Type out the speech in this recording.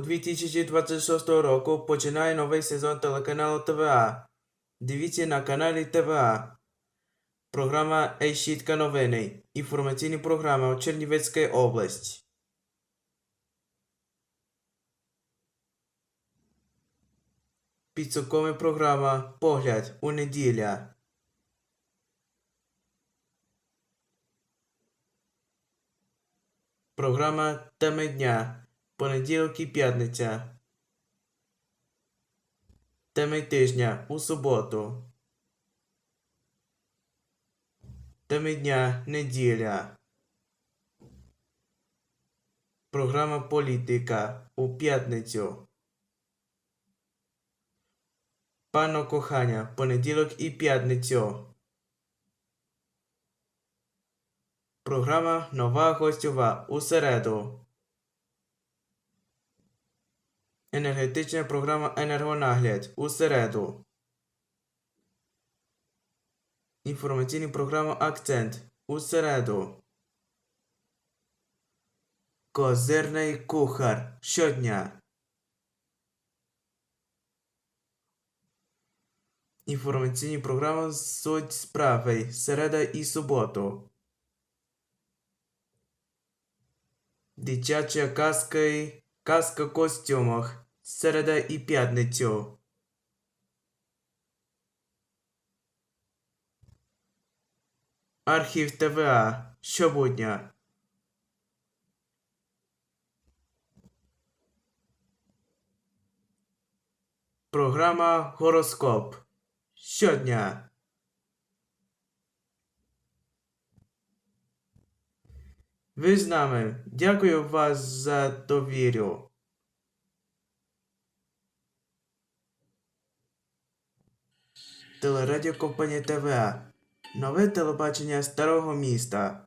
2026 року починає новий сезон телеканалу ТВА. Дивіться на каналі ТВА. Програма Ейщітка новини. Інформаційні програми Чернівецької області. Підсумкова програма Погляд у неділя. Програма Теми дня. Понеділок і п'ятниця. Теми тижня у суботу. Теми дня неділя. Програма Політика у п'ятницю. Пано кохання понеділок і п'ятницю. Програма Нова гостьова у середу. Енергетична програма Енергонагляд у середу. Інформаційна програма Акцент у середу. Козирний кухар щодня. Інформаційні програми Суть справи середа і суботу. Дитяча казка казка костюмах середа і п'ятницю. Архів ТВА щобудня. Програма Гороскоп щодня. Ви з нами. Дякую вас за довіру. Телерадіокомпанія ТВА. Нове телебачення старого міста.